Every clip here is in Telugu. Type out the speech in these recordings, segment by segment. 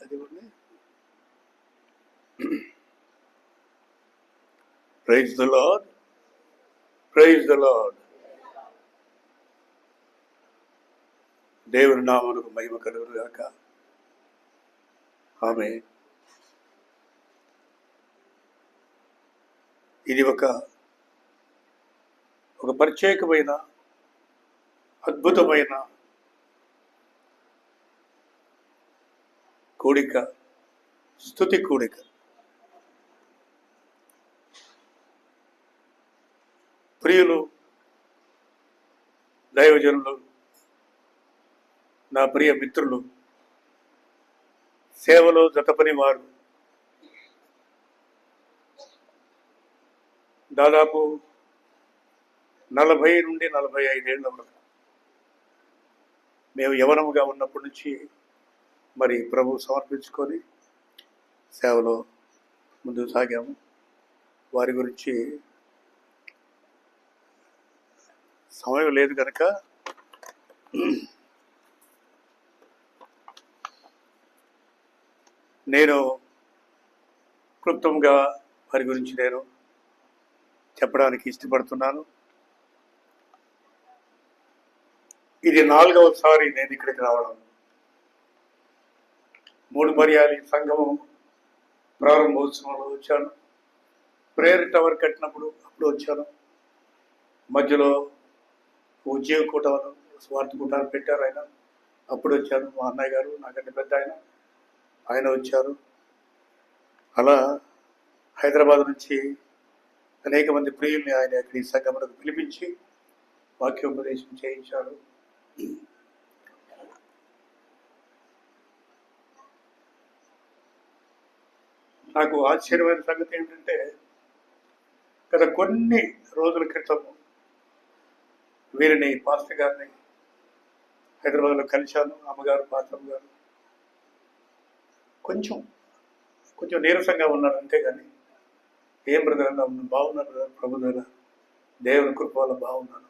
అది ఉంది praise the Lord praise the Lord దేవుని నామనకు మహిమ కలుగును గాక. ఆమె ఇది ఒక ఒక ప్రత్యేకమైన అద్భుతమైన కూడిక స్థుతి కూడిక. ప్రియులు దైవజనులు నా ప్రియ మిత్రులు సేవలో జతపని వారు దాదాపు నలభై నుండి నలభై ఐదేళ్ళ వరకు మేము యవనముగా ఉన్నప్పటి నుంచి మరి ప్రభు సమర్పించుకొని సేవలో ముందుకు సాగాము. వారి గురించి సమయం లేదు కనుక నేను క్లుప్తంగా వారి గురించి నేను చెప్పడానికి ఇష్టపడుతున్నాను. ఇది నాలుగవసారి నేను ఇక్కడికి రావడం మూడు మర్యాలి సంఘం సంగమం ప్రారంభోత్సవంలో వచ్చాను. ప్రేయర్ టవర్ కట్టినప్పుడు అప్పుడు వచ్చాను. మధ్యలో ఉద్యోగ కూటాలు స్వార్థ కూటాలు పెట్టారు ఆయన. అప్పుడు వచ్చాను మా అన్నయ్య గారు నాకంటే పెద్ద ఆయన. ఆయన వచ్చారు. అలా హైదరాబాద్ నుంచి అనేక మంది ప్రియుల్ని ఆయన ఈ సంగమకు పిలిపించి వాక్యోపదేశం చేయించారు. నాకు ఆశ్చర్యమైన సంగతి ఏంటంటే గత కొన్ని రోజుల క్రితం వీరిని పాస్టర్ గారిని హైదరాబాద్లో కలిశాను అమ్మగారు పాత్రమ్మ గారు. కొంచెం కొంచెం నీరసంగా ఉన్నాడు అంతేగాని ఏం బ్రదర్ అన్నా బాగున్నారు బ్రదర్ ప్రభు దగ్గర దేవుని కృప వల్ల బాగున్నాను.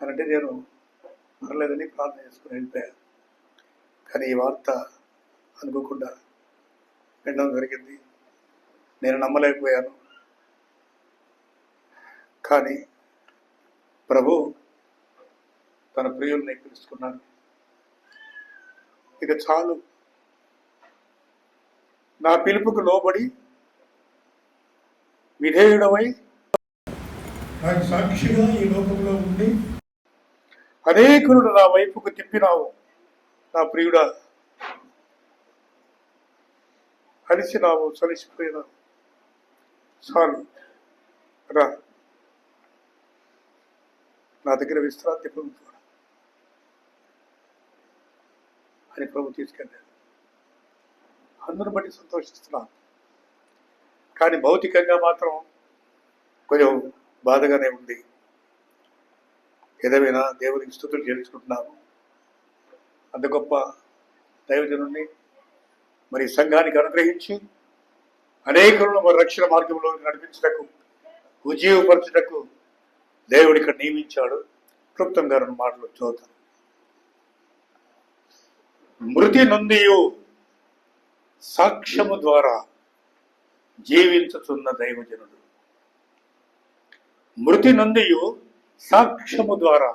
అని అంటే నేను పర్లేదని ప్రార్థన చేసుకుని వెళ్ళిపోయాను కానీ ఈ వార్త అనుకోకుండా వినడం జరిగింది. నేను నమ్మలేకపోయాను. కానీ ప్రభు తన ప్రియుల్ని పిలుచుకున్నాడు ఇక చాలు. నా పిలుపుకు లోబడి విధేయుడమై నాకు సాక్షిగా ఈ లోకంలో ఉండి అనేకులు నా వైపుకు తిప్పినావు నా ప్రియుడా. అలిసినావు సలిసిపోయినావు చాలు రా. నా దగ్గర విశ్రాంతి పొందుతాడు అని ప్రభు తీసుకెళ్ళాడు. అందరిని బట్టి సంతోషిస్తున్నాను కానీ భౌతికంగా మాత్రం కొంచెం బాధగానే ఉంది. ఏదేమైనా దేవునికి స్థుతులు చేర్చుకుంటున్నాము అంత గొప్ప దైవజనుణ్ణి మరి సంఘానికి అనుగ్రహించి అనేకులను మరి రక్షణ మార్గంలో నడిపించటకు ఉజీవపరచటకు దేవుడు ఇక్కడ నియమించాడు. క్లుప్తం గారు మాటలు చూద్దాం మృతి నొందియు సాక్ష్యము ద్వారా జీవించుతున్న దైవజనుడు. మృతి నొందియు సాక్ష్యము ద్వారా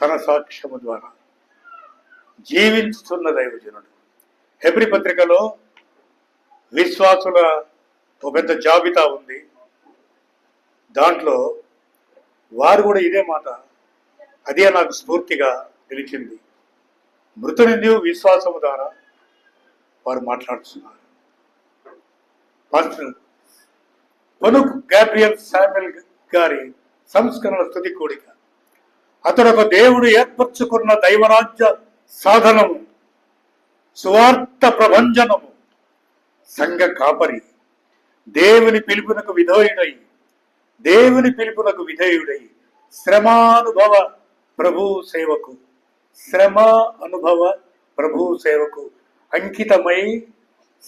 తన సాక్ష్యము ద్వారా జీవించుతున్న దైవజనుడు. హెబ్రి పత్రికలో విశ్వాసుల ఒక పెద్ద జాబితా ఉంది. దాంట్లో వారు కూడా ఇదే మాట అదే నాకు స్ఫూర్తిగా నిలిచింది. మృతుని విశ్వాసము ద్వారా వారు మాట్లాడుతున్నారు. పాస్టర్ పనుక్ గాబ్రియల్ శామ్యుల్ గారి సంస్కరణ స్థుతి కూడిక అతడు ఒక దేవుడు ఏర్పరచుకున్న దైవరాజ్య సాధనము సువార్త ప్రభంజనము. సంఘ కాపరి. దేవుని పిలుపునకు విధేయుడై. దేవుని పిలుపునకు విధేయుడై. శ్రమానుభవ ప్రభు సేవకు. శ్రమ అనుభవ ప్రభు సేవకు. అంకితమై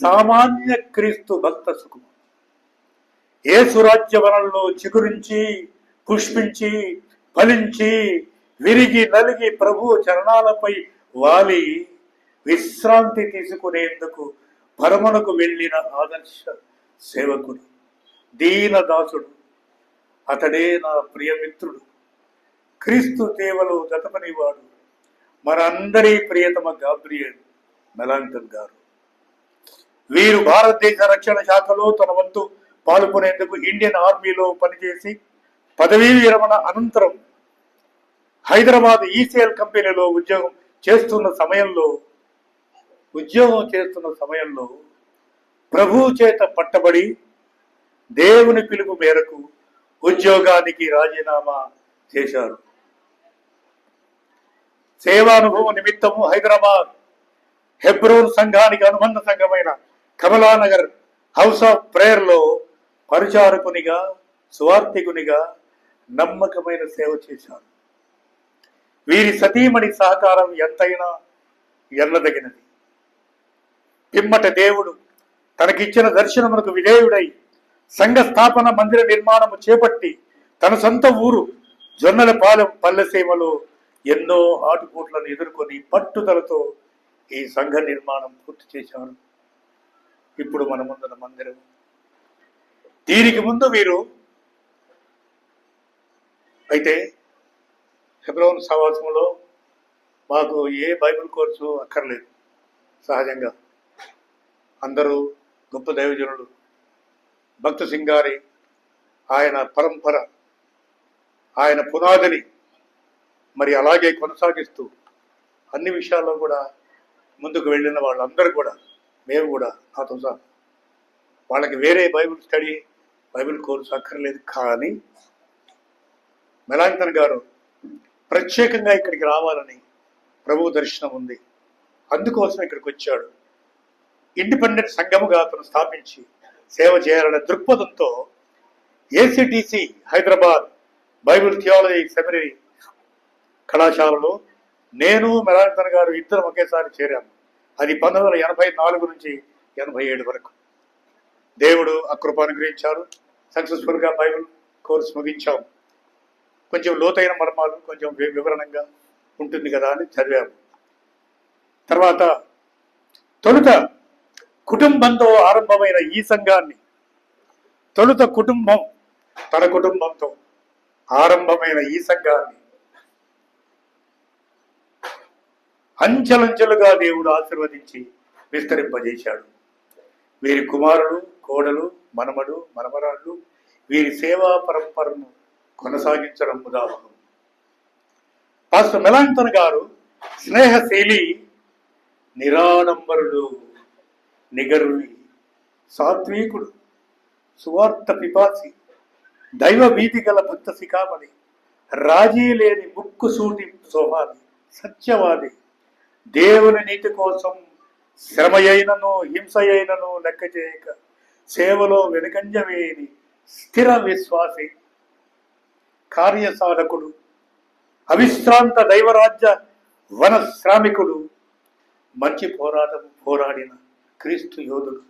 సామాన్య క్రీస్తు భక్త సుఖము. ఏసురాజ్య వనంలో చిగురించి పుష్పించి ఫలించి విరిగి నలిగి ప్రభు చరణాలపై వాలి. విశ్రాంతి తీసుకునేందుకు పరమనకు వెళ్ళిన ఆదర్శ సేవకుడు దీనదాసుడు. అతడే నా ప్రియమిత్రుడు క్రీస్తు సేవలో జతపనివాడు మనందరి ప్రియతమ గాబ్రియల్ మెలాంటన్ గారు. వీరు భారతదేశ రక్షణ శాఖలో తన వంతు పాల్గొనేందుకు ఇండియన్ ఆర్మీలో పనిచేసి పదవీ విరమణ అనంతరం హైదరాబాద్ ఈసీఎల్ కంపెనీలో ఉద్యోగం చేస్తున్న సమయంలో ఉద్యోగం చేస్తున్న సమయంలో ప్రభువు చేత పట్టబడి దేవుని పిలుపు మేరకు ఉద్యోగానికి రాజీనామా చేశారు. సేవానుభవం నిమిత్తము హైదరాబాద్ హెబ్రోన్ సంఘానికి అనుబంధ సంఘమైన కమలానగర్ హౌస్ ఆఫ్ ప్రేయర్లో పరిచారకునిగా స్వార్థికునిగా నమ్మకమైన సేవ చేశారు. వీరి సతీమణి సహకారం ఎంతైనా ఎన్నదగినది ఇమ్మట దేవుడు తనకిచ్చిన దర్శనమునకు విధేయుడై సంఘ స్థాపన మందిర నిర్మాణము చేపట్టి తన సొంత ఊరు జొన్నలపాలెం పల్లెసీమలో ఎన్నో ఆటుపోట్లను ఎదుర్కొని పట్టుదలతో ఈ సంఘ నిర్మాణం పూర్తి చేశారు. ఇప్పుడు మన ముందున్న మందిరం. దీనికి ముందు వీరు అయితే హెబ్రోన్ సవాసంలో మాకు ఏ బైబిల్ కోర్సు అక్కర్లేదు సహజంగా. అందరూ గొప్ప దైవజనులు. భక్త సింగారి ఆయన పరంపర ఆయన పునాదిని మరి అలాగే కొనసాగిస్తూ అన్ని విషయాల్లో కూడా ముందుకు వెళ్ళిన వాళ్ళందరూ కూడా మేము కూడా నాతో సహా. వాళ్ళకి వేరే బైబిల్ స్టడీ బైబిల్ కోర్సు అక్కర్లేదు కానీ మెలాంతన్ గారు ప్రత్యేకంగా ఇక్కడికి రావాలని ప్రభు దర్శనం ఉంది. అందుకోసం ఇక్కడికి వచ్చాడు. ఇండిపెండెంట్ సంఘముగా అతను స్థాపించి సేవ చేయాలనే దృక్పథంతో ACTC Hyderabad Bible theology seminary కళాశాలలో నేను మెలాంతన్ గారు ఇద్దరం ఒకేసారి చేరాము. అది పంతొమ్మిది వందల ఎనభై నాలుగు నుంచి ఎనభై ఏడు వరకు. దేవుడు అకృప అనుగ్రహించారు సక్సెస్ఫుల్గా బైబిల్ కోర్స్ ముగించాం. కొంచెం లోతైన మర్మాలు కొంచెం వివరణంగా ఉంటుంది కదా అని చదివాము. తర్వాత తొలుత కుటుంబంతో ఆరంభమైన ఈ సంఘాన్ని తొలుత కుటుంబం తన కుటుంబంతో ఆరంభమైన ఈ సంఘాన్ని అంచెలంచెలుగా దేవుడు ఆశీర్వదించి విస్తరింపజేశాడు. వీరి కుమారుడు కోడలు మనమడు మనమరాళ్ళు వీరి సేవా పరంపరను కొనసాగించడం ఉదాహరణ. పాస్టర్ మెలాంతన్ గారు స్నేహశీలి నిరాడంబరుడు. నిగరుని సాత్వికుడు సువార్త పిపాసి దైవ భీతి గల భక్త శిఖామణి రాజీ లేని ముక్కు సూటి సోహాది సత్యవాది దేవుని నీతి కోసం శ్రమయైనను హింసయైనను లెక్క చేయక సేవలో వెనుకంజ వేయని స్థిర విశ్వాసి కార్యసాధకుడు అవిశ్రాంత దైవరాజ్య వన శ్రామికుడు మంచి పోరాటం పోరాడిన క్రీస్తు యోధుడు.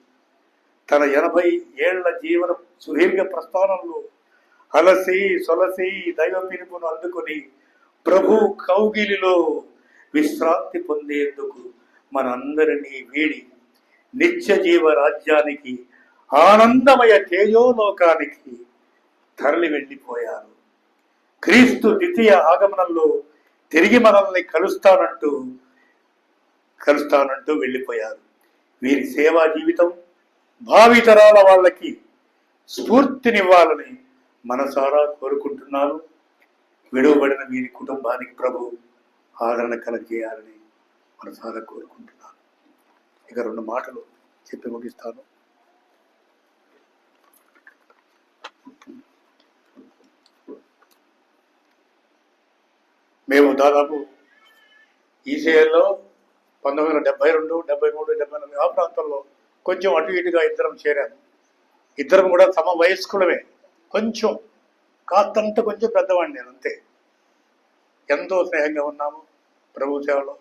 తన ఎనభై ఏళ్ళ జీవన సుదీర్ఘ ప్రస్థానంలో అలసి సొలసి దైవ పిలుపును అందుకుని ప్రభు కౌగిలిలో విశ్రాంతి పొందేందుకు మనందరినీ వీడి నిత్య జీవ రాజ్యానికి ఆనందమయ తేజోలోకానికి తరలి వెళ్ళిపోయారు క్రీస్తు ద్వితీయ ఆగమనంలో తిరిగి మనల్ని కలుస్తానంటూ కలుస్తానంటూ వెళ్ళిపోయారు. వీరి సేవా జీవితం భావితరాల వాళ్ళకి స్ఫూర్తినివ్వాలని మనసారా కోరుకుంటున్నాను. విడువబడిన వీరి కుటుంబానికి ప్రభు ఆదరణ కలగజేయాలని మనసారా కోరుకుంటున్నాను. ఇక రెండు మాటలు చెప్పి ముగిస్తాను. మేము దాదాపు ఈసేలో పంతొమ్మిది వందల డెబ్బై రెండు డెబ్బై మూడు డెబ్బై నాలుగు ఆ ప్రాంతంలో కొంచెం అటు ఇటుగా ఇద్దరం చేరాము ఇద్దరం కూడా సమ వయస్కులమే. కొంచెం కాస్తంత కొంచెం పెద్దవాడిని నేను అంతే. ఎంతో స్నేహంగా ఉన్నాము ప్రభు సేవలో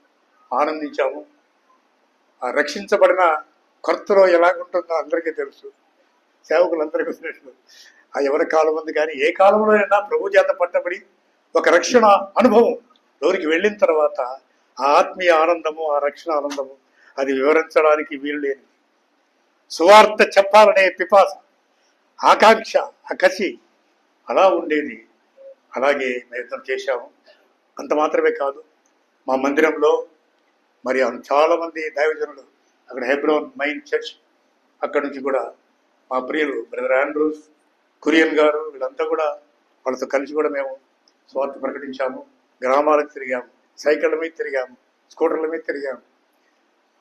ఆనందించాము. ఆ రక్షించబడిన కొత్తలో ఎలాగుంటుందో అందరికీ తెలుసు. సేవకులందరికీ తెలుసు. ఆ ఎవరి కాలం ఉంది కానీ ఏ కాలంలోనైనా ప్రభు చేత పట్టబడి ఒక రక్షణ అనుభవం. లోరికి వెళ్ళిన తర్వాత ఆ ఆత్మీయ ఆనందము ఆ రక్షణ ఆనందము అది వివరించడానికి వీలు లేనిది. సువార్త చెప్పాలనే పిపాస ఆకాంక్ష అకసి అలా ఉండేది. అలాగే ప్రయత్నం చేశాము. అంత మాత్రమే కాదు మా మందిరంలో మరి చాలామంది దైవజనులు అక్కడ హెబ్రోన్ మైన్ చర్చ్ అక్కడి నుంచి కూడా మా ప్రియులు బ్రదర్ ఆండ్రూస్ కురియన్ గారు వీళ్ళంతా కూడా వాళ్ళతో కలిసి కూడా మేము స్వార్థ ప్రకటించాము. గ్రామాలకు తిరిగాము. సైకిళ్ళ మీద తిరిగాము స్కూటర్ల మీద తిరిగాము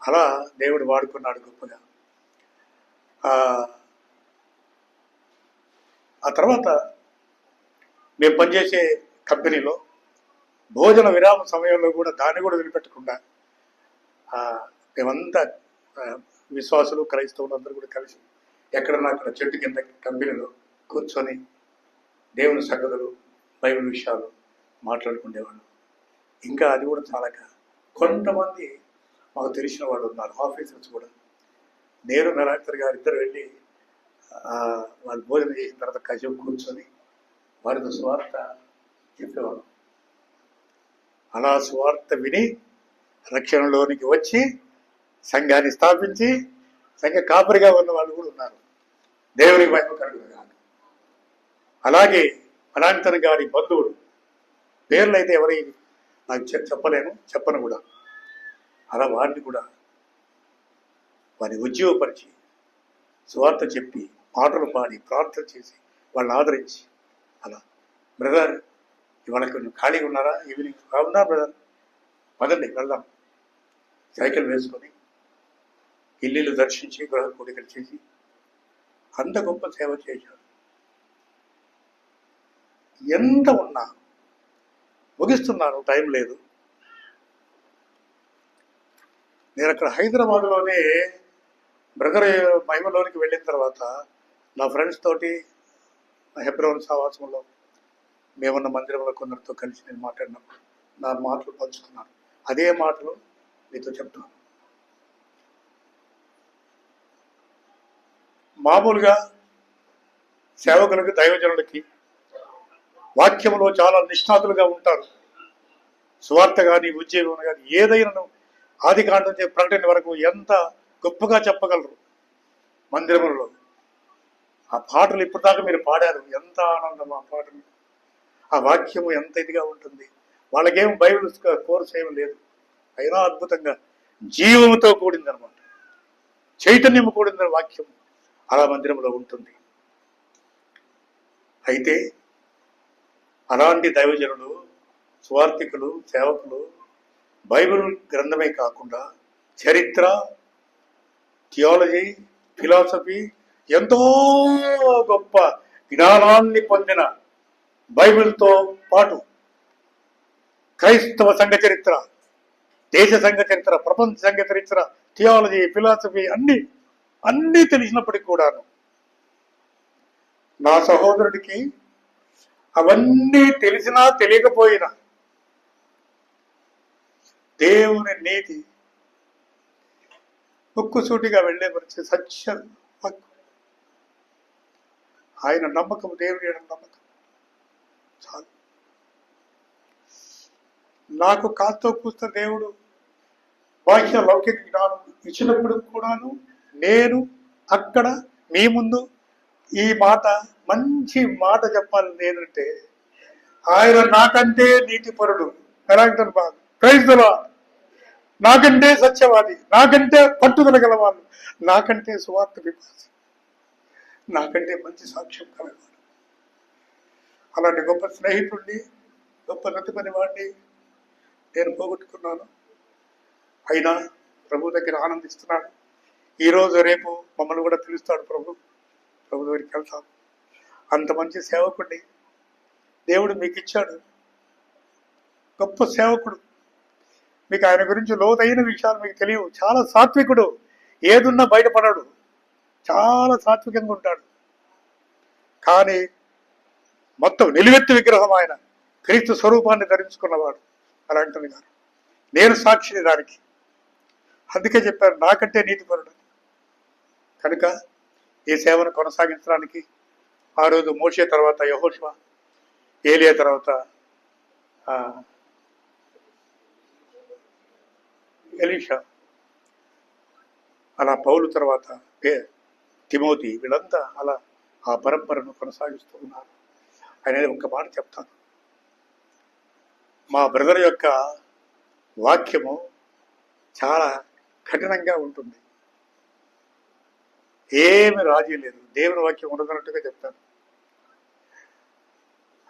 అలా దేవుడు వాడుకున్నాడు గొప్పగా. ఆ, తర్వాత మేము పనిచేసే కంపెనీలో భోజన విరామ సమయంలో కూడా దాన్ని కూడా వదిలిపెట్టకుండా మేమంతా విశ్వాసులు క్రైస్తవులు అందరూ కూడా కలిసి ఎక్కడన్నా అక్కడ చెట్టు కింద కంపెనీలో కూర్చొని దేవుని సంగతులు బైబిల్ విషయాలు మాట్లాడుకునేవాళ్ళు. ఇంకా అది కూడా చాలక కొంతమంది మాకు తెలిసిన వాళ్ళు ఉన్నారు ఆఫీసర్స్ కూడా. నేను మెలాక్టర్ గారు ఇద్దరు వెళ్ళి వాళ్ళు భోజనం చేసిన తర్వాత కజం కూర్చొని వారితో స్వార్థ చెప్పేవాళ్ళం. అలా స్వార్థ విని రక్షణలోనికి వచ్చి సంఘాన్ని స్థాపించి సంఘ కాపరిగా ఉన్న వాళ్ళు కూడా ఉన్నారు. దేవుని మహిమ అలాగే అనాంతన్ గారి బంధువులు పేర్లు అయితే ఎవరైనా నాకు చెప్పలేను చెప్పను కూడా. అలా వారిని కూడా వారిని ఉద్యోగపరిచి సువార్త చెప్పి పాటలు పాడి ప్రార్థన చేసి వాళ్ళని ఆదరించి అలా బ్రదర్ ఇవాళ కొంచెం ఖాళీగా ఉన్నారా? ఈవినింగ్ కావున్నా బ్రదర్. పదండి వెళ్దాం. సైకిల్ వేసుకొని ఇల్లు దర్శించి గృహ కోడికలు చేసి అంత గొప్ప సేవ చేశారు. ఎంత ఉన్నా ముగిస్తున్నాను టైం లేదు. నేను అక్కడ హైదరాబాద్లోనే బ్రదర్ మహిమలోనికి వెళ్ళిన తర్వాత నా ఫ్రెండ్స్ తోటి హెబ్రోన్ సావాసంలో మేమున్న మందిరంలో కొందరితో కలిసి నేను మాట్లాడినప్పుడు నా మాటలు పంచుకున్నాను అదే మాటలు మీతో చెప్తాను మామూలుగా సేవకులకి దైవజనులకి వాక్యంలో చాలా నిష్ణాతులుగా ఉంటారు. సువార్త కానీ ఉద్యోగం కానీ ఏదైనా ఆది కాండం ప్రకటన వరకు ఎంత గొప్పగా చెప్పగలరు మందిరములలో. ఆ పాటలు ఇప్పటిదాకా మీరు పాడారు. ఎంత ఆనందం ఆ పాటలు. ఆ వాక్యము ఎంత ఇదిగా ఉంటుంది. వాళ్ళకేం బైబిల్ కోర్స్ ఏం లేదు. అయినా అద్భుతంగా జీవముతో కూడింది అనమాట చైతన్యము కూడిందని వాక్యం అలా మందిరంలో ఉంటుంది. అయితే అలాంటి దైవజనులు స్వార్థికులు సేవకులు బైబిల్ గ్రంథమే కాకుండా చరిత్ర థియాలజీ ఫిలాసఫీ ఎంతో గొప్ప జ్ఞానాన్ని పొందిన బైబిల్తో పాటు క్రైస్తవ సంఘ చరిత్ర దేశ సంఘ చరిత్ర ప్రపంచ సంఘ చరిత్ర థియాలజీ ఫిలాసఫీ అన్ని అన్నీ తెలిసినప్పటికీ కూడాను నా సహోదరుడికి అవన్నీ తెలిసినా తెలియకపోయినా దేవుని నీతి ముక్కుసూటిగా వెళ్ళే పరిచే సత్య ఆయన నమ్మకం దేవుని నమ్మకం. చాలు. నాకు కాస్తో కూస్త దేవుడు బాహ్య లౌకిక జ్ఞానం ఇచ్చినప్పుడు కూడాను నేను అక్కడ మీ ముందు ఈ మాట మంచి మాట చెప్పాలి నేనంటే ఆయన నాకంటే నీతిపరుడు ఎలాంటారు బాగా. క్రైస్తవ నాకంటే సత్యవాది నాకంటే పట్టుదల గలవాడు నాకంటే సువార్త విపాసి నాకంటే మంచి సాక్ష్యం కలవాడు. అలాంటి గొప్ప స్నేహితుడిని గొప్ప నతిపని వాడిని నేను పోగొట్టుకున్నాను. అయినా ప్రభు దగ్గర ఆనందిస్తున్నాడు ఈరోజు రేపు మమ్మల్ని కూడా పిలుస్తాడు ప్రభు. ప్రభు దగ్గరికి వెళ్తాం. అంత మంచి సేవకుడిని దేవుడు మీకు ఇచ్చాడు. గొప్ప సేవకుడు. మీకు ఆయన గురించి లోతైన విషయాలు మీకు తెలియవు. చాలా సాత్వికుడు. ఏదున్నా బయటపడడు. చాలా సాత్వికంగా ఉంటాడు. కానీ మొత్తం నిలువెత్తు విగ్రహం ఆయన క్రీస్తు స్వరూపాన్ని ధరించుకున్నవాడు అలాంటిది గారు నేను సాక్షిని దానికి. అందుకే చెప్పారు నాకంటే నీతిపరుడు కనుక ఈ సేవను కొనసాగించడానికి ఆ రోజు మోషే తర్వాత యహోష్వ ఏలియా తర్వాత ఎలీషా అలా పౌలు తర్వాత తిమోతి వీళ్ళంతా అలా ఆ పరంపరను కొనసాగిస్తూ ఉన్నారు. అనేది ఒక మాట చెప్తాను. మా బ్రదర్ యొక్క వాక్యము చాలా కఠినంగా ఉంటుంది. ఏమి రాజీ లేదు. దేవుని వాక్యం ఉండదన్నట్టుగా చెప్తాను.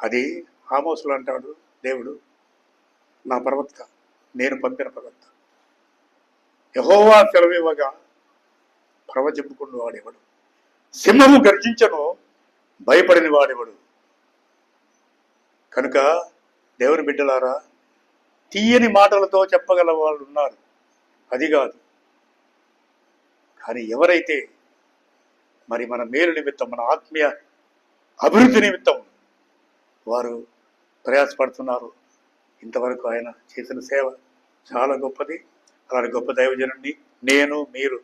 అది ఆమోసులు అంటాడు దేవుడు నా ప్రవక్త నేను పంపిన ప్రవక్త. యహోవా సెలవివ్వగా ప్రవచింపుకున్న వాడేవాడు? సింహము గర్జించను భయపడిన వాడేవాడు? కనుక దేవుని బిడ్డలారా తీయని మాటలతో చెప్పగల వాళ్ళు ఉన్నారు. అది కాదు. కానీ ఎవరైతే మరి మన మేలు నిమిత్తం మన ఆత్మీయ అభివృద్ధి నిమిత్తం వారు ప్రయాసపడుతున్నారు. ఇంతవరకు ఆయన చేసిన సేవ చాలా గొప్పది. అలాంటి గొప్ప దైవజనుడిని నేను మీరు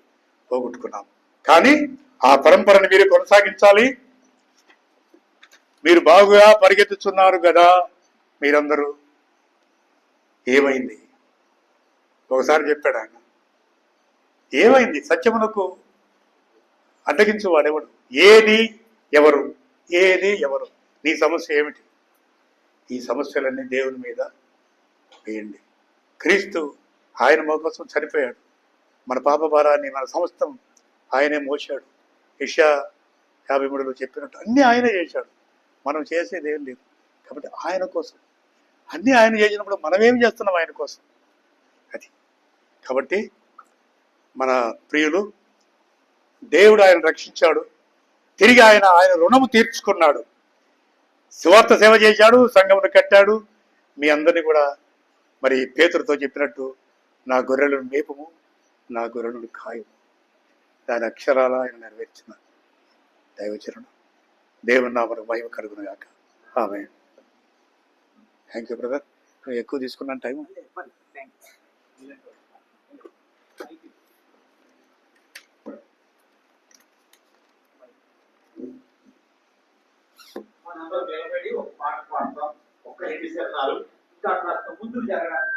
పోగొట్టుకున్నాం. కానీ ఆ పరంపరను మీరు కొనసాగించాలి. మీరు బాగుగా పరిగెత్తుతున్నారు కదా మీరందరూ. ఏమైంది? ఒకసారి చెప్పాడు ఆయన. ఏమైంది? సత్యమునకు అడ్డగించు వాడెవడు ఏది ఎవరు? ఏది ఎవరు? నీ సమస్య ఏమిటి? ఈ సమస్యలన్నీ దేవుని మీద వేయండి. క్రీస్తు ఆయన మా కోసం చనిపోయాడు. మన పాప భారాన్ని మన సమస్తం ఆయనే మోసాడు ఇషా యాభై మూడులో చెప్పినట్టు అన్నీ ఆయనే చేశాడు. మనం చేసేది ఏం లేదు. కాబట్టి ఆయన కోసం. అన్నీ ఆయన చేసినప్పుడు మనం ఏం చేస్తున్నాం ఆయన కోసం? అది. కాబట్టి మన ప్రియులు దేవుడు ఆయన రక్షించాడు. తిరిగి ఆయన ఆయన రుణము తీర్చుకున్నాడు. సువార్త సేవ చేశాడు సంఘమును కట్టాడు. మీ అందరినీ కూడా మరి పేతులతో చెప్పినట్టు నా గొర్రెలను మేపము నా గొర్రెలను ఖాయము దాని అక్షరాల ఆయన నెరవేర్చిన దైవచరణం. దేవుని నామను మహిమ కలుగును గాక. ఆమె థ్యాంక్ యూ బ్రదర్ ఎక్కువ తీసుకున్నాను టైం మనందరం నిలబడి ఒక పాట పాడతాం. ఒక ఎన్ని శరణాలు ఇంకా కాస్త ముందుకు జరగడానికి